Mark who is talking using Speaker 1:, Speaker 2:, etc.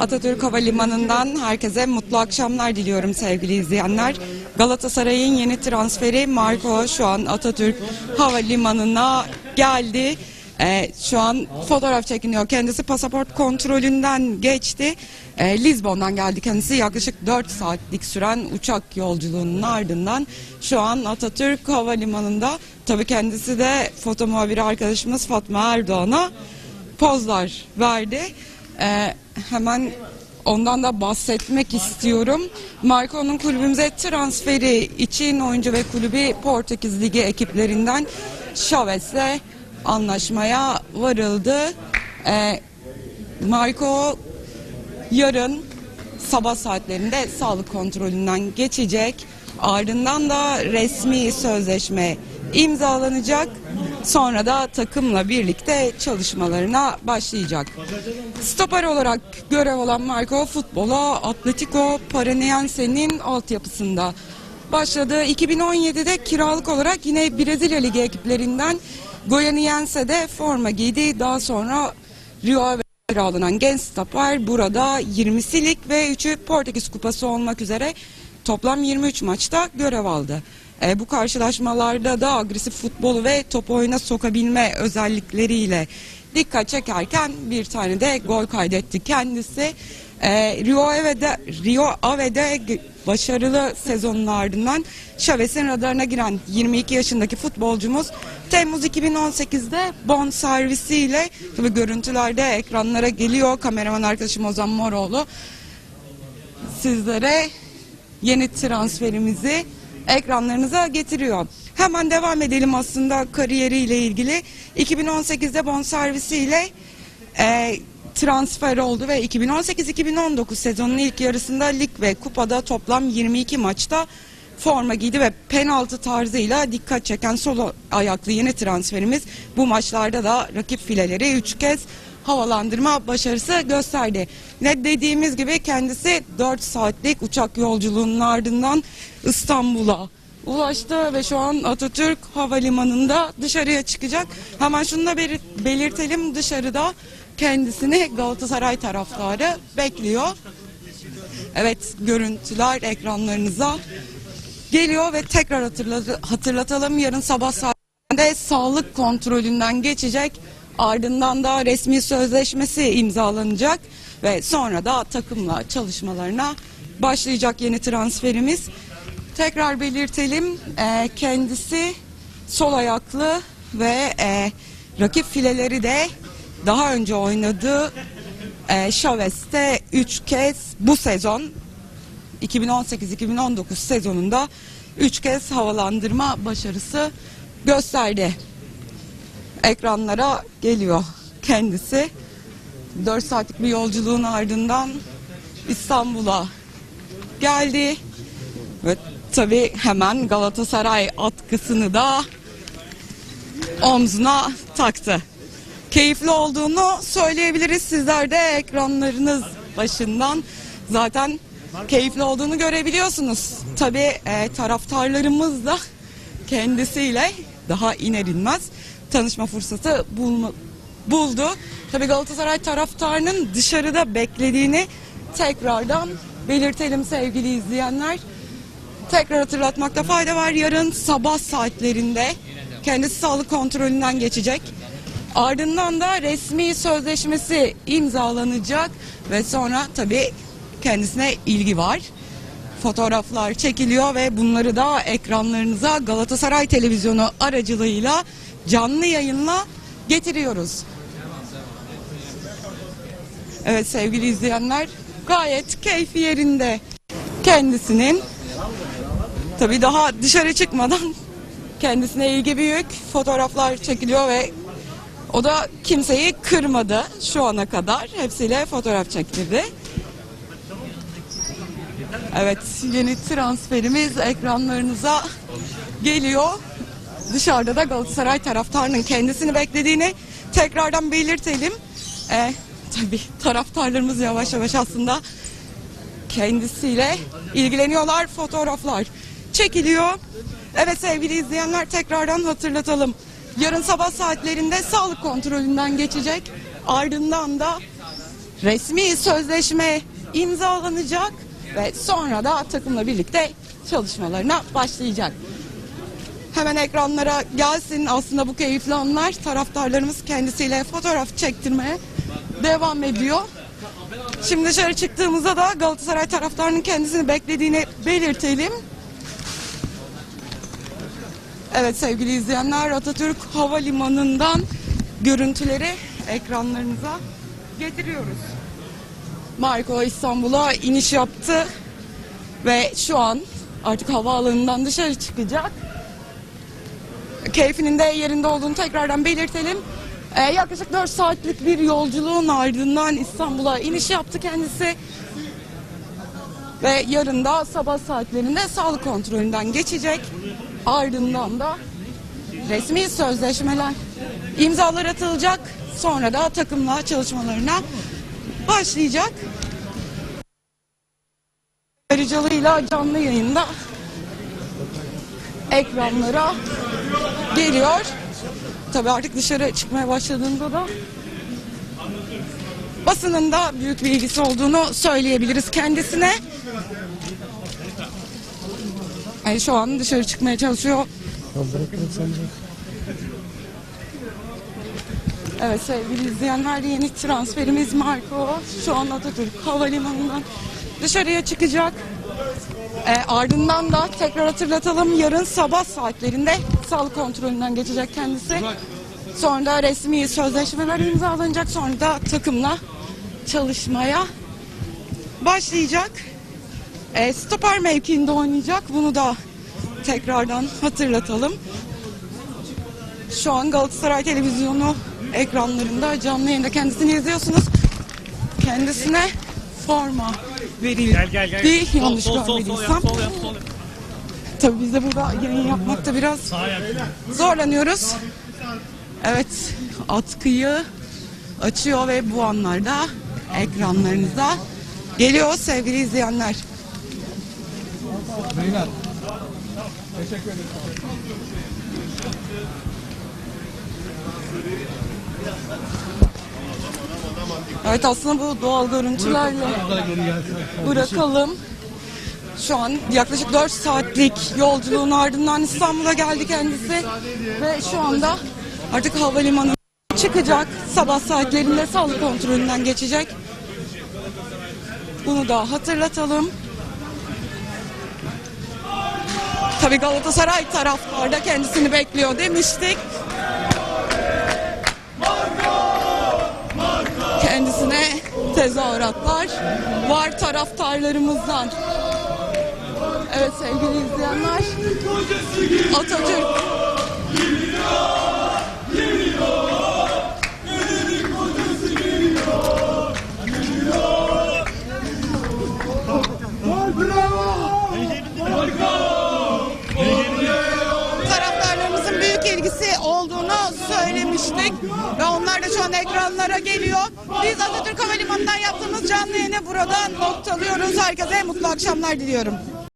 Speaker 1: Atatürk Havalimanı'ndan herkese mutlu akşamlar diliyorum sevgili izleyenler. Galatasaray'ın yeni transferi Marco şu an Atatürk Havalimanı'na geldi. Ee, şu an fotoğraf çekiniyor. Kendisi pasaport kontrolünden geçti. Ee, Lizbon'dan geldi kendisi. Yaklaşık 4 saatlik süren uçak yolculuğunun ardından şu an Atatürk Havalimanı'nda. Tabii kendisi de foto muhabiri arkadaşımız Fatma Erdoğan'a pozlar verdi. Ee, hemen ondan da bahsetmek istiyorum. Marco'nun kulübümüze transferi için oyuncu ve kulübü Portekiz Ligi ekiplerinden Chavez'le anlaşmaya varıldı. Ee, Marco yarın sabah saatlerinde sağlık kontrolünden geçecek. Ardından da resmi sözleşme imzalanacak. Sonra da takımla birlikte çalışmalarına başlayacak. Stoper olarak görev alan Marco futbola Atletico Paranaense'nin altyapısında başladı. 2017'de kiralık olarak yine Brezilya Ligi ekiplerinden Goianiense'de forma giydi. Daha sonra Rio kiralanan genç stoper burada 20'silik ve 3'ü Portekiz Kupası olmak üzere toplam 23 maçta görev aldı. E, bu karşılaşmalarda da agresif futbolu ve top oyuna sokabilme özellikleriyle dikkat çekerken bir tane de gol kaydetti kendisi. E, Rio Ave'de Rio Ave'de başarılı sezonun ardından Chavez'in radarına giren 22 yaşındaki futbolcumuz Temmuz 2018'de bon servisiyle tabii görüntülerde ekranlara geliyor kameraman arkadaşım Ozan Moroğlu sizlere yeni transferimizi ekranlarınıza getiriyor. Hemen devam edelim aslında kariyeriyle ilgili. 2018'de bonservisiyle e, transfer oldu ve 2018-2019 sezonun ilk yarısında lig ve kupada toplam 22 maçta forma giydi ve penaltı tarzıyla dikkat çeken sol ayaklı yeni transferimiz bu maçlarda da rakip fileleri 3 kez havalandırma başarısı gösterdi. Ne dediğimiz gibi kendisi 4 saatlik uçak yolculuğunun ardından İstanbul'a ulaştı ve şu an Atatürk Havalimanı'nda dışarıya çıkacak. Hemen şunu da belir- belirtelim dışarıda kendisini Galatasaray taraftarı bekliyor. Evet görüntüler ekranlarınıza geliyor ve tekrar hatırla- hatırlatalım yarın sabah saatinde sağlık kontrolünden geçecek. Ardından da resmi sözleşmesi imzalanacak ve sonra da takımla çalışmalarına başlayacak yeni transferimiz. Tekrar belirtelim e, kendisi sol ayaklı ve e, rakip fileleri de daha önce oynadığı e, Chavez'te 3 kez bu sezon 2018-2019 sezonunda 3 kez havalandırma başarısı gösterdi. Ekranlara geliyor kendisi. 4 saatlik bir yolculuğun ardından İstanbul'a geldi. Ve tabii hemen Galatasaray atkısını da omzuna taktı. Keyifli olduğunu söyleyebiliriz. Sizler de ekranlarınız başından zaten keyifli olduğunu görebiliyorsunuz. Tabii e, taraftarlarımız da kendisiyle daha iner inmez tanışma fırsatı bulma, buldu. Tabii Galatasaray taraftarının dışarıda beklediğini tekrardan belirtelim sevgili izleyenler. Tekrar hatırlatmakta fayda var. Yarın sabah saatlerinde kendisi sağlık kontrolünden geçecek. Ardından da resmi sözleşmesi imzalanacak ve sonra tabii kendisine ilgi var. Fotoğraflar çekiliyor ve bunları da ekranlarınıza Galatasaray televizyonu aracılığıyla canlı yayınla getiriyoruz. Evet sevgili izleyenler gayet keyfi yerinde kendisinin tabii daha dışarı çıkmadan kendisine ilgi büyük fotoğraflar çekiliyor ve o da kimseyi kırmadı şu ana kadar. Hepsiyle fotoğraf çektirdi. Evet yeni transferimiz ekranlarınıza geliyor. Dışarıda da Galatasaray taraftarının kendisini beklediğini tekrardan belirtelim. Ee, tabii taraftarlarımız yavaş yavaş aslında kendisiyle ilgileniyorlar. Fotoğraflar çekiliyor. Evet sevgili izleyenler tekrardan hatırlatalım. Yarın sabah saatlerinde sağlık kontrolünden geçecek. Ardından da resmi sözleşme imzalanacak ve sonra da takımla birlikte çalışmalarına başlayacak. Hemen ekranlara gelsin aslında bu keyifli anlar. Taraftarlarımız kendisiyle fotoğraf çektirmeye devam ediyor. Şimdi dışarı çıktığımızda da Galatasaray taraftarının kendisini beklediğini belirtelim. Evet sevgili izleyenler Atatürk Havalimanı'ndan görüntüleri ekranlarınıza getiriyoruz. Marco İstanbul'a iniş yaptı ve şu an artık havaalanından dışarı çıkacak. Keyfinin de yerinde olduğunu tekrardan belirtelim. Ee, yaklaşık 4 saatlik bir yolculuğun ardından İstanbul'a iniş yaptı kendisi. Ve yarın da sabah saatlerinde sağlık kontrolünden geçecek. Ardından da resmi sözleşmeler imzalar atılacak. Sonra da takımla çalışmalarına başlayacak. Ayrıcalığıyla canlı yayında ekranlara geliyor. Tabii artık dışarı çıkmaya başladığında da basının da büyük bir ilgisi olduğunu söyleyebiliriz kendisine. Yani şu an dışarı çıkmaya çalışıyor. Evet sevgili izleyenler yeni transferimiz Marco şu an Atatürk Havalimanı'ndan dışarıya çıkacak. E, ardından da tekrar hatırlatalım yarın sabah saatlerinde sağlık kontrolünden geçecek kendisi. Sonra da resmi sözleşmeler imzalanacak. Sonra da takımla çalışmaya başlayacak. E, stoper mevkiinde oynayacak. Bunu da tekrardan hatırlatalım. Şu an Galatasaray Televizyonu ekranlarında canlı yayında kendisini izliyorsunuz. Kendisine forma verildi.
Speaker 2: Gel gel gel. Sol
Speaker 1: Yanlış
Speaker 2: sol sol sol yap sol yap sol yap.
Speaker 1: Tabii biz de burada yayın yapmakta biraz zorlanıyoruz. Evet, atkıyı açıyor ve bu anlarda ekranlarınıza geliyor sevgili izleyenler. Evet aslında bu doğal görüntülerle bırakalım. Şu an yaklaşık 4 saatlik yolculuğun ardından İstanbul'a geldi kendisi ve şu anda artık havalimanı çıkacak. Sabah saatlerinde sağlık kontrolünden geçecek. Bunu da hatırlatalım. Tabii Galatasaray taraftarı da kendisini bekliyor demiştik. Kendisine tezahüratlar var taraftarlarımızdan. Evet sevgili izleyenler. Atatürk söylemiştik ve onlar da şu an ekranlara geliyor. Biz Atatürk Havalimanı'ndan yaptığımız canlı yayını buradan noktalıyoruz. Herkese mutlu akşamlar diliyorum.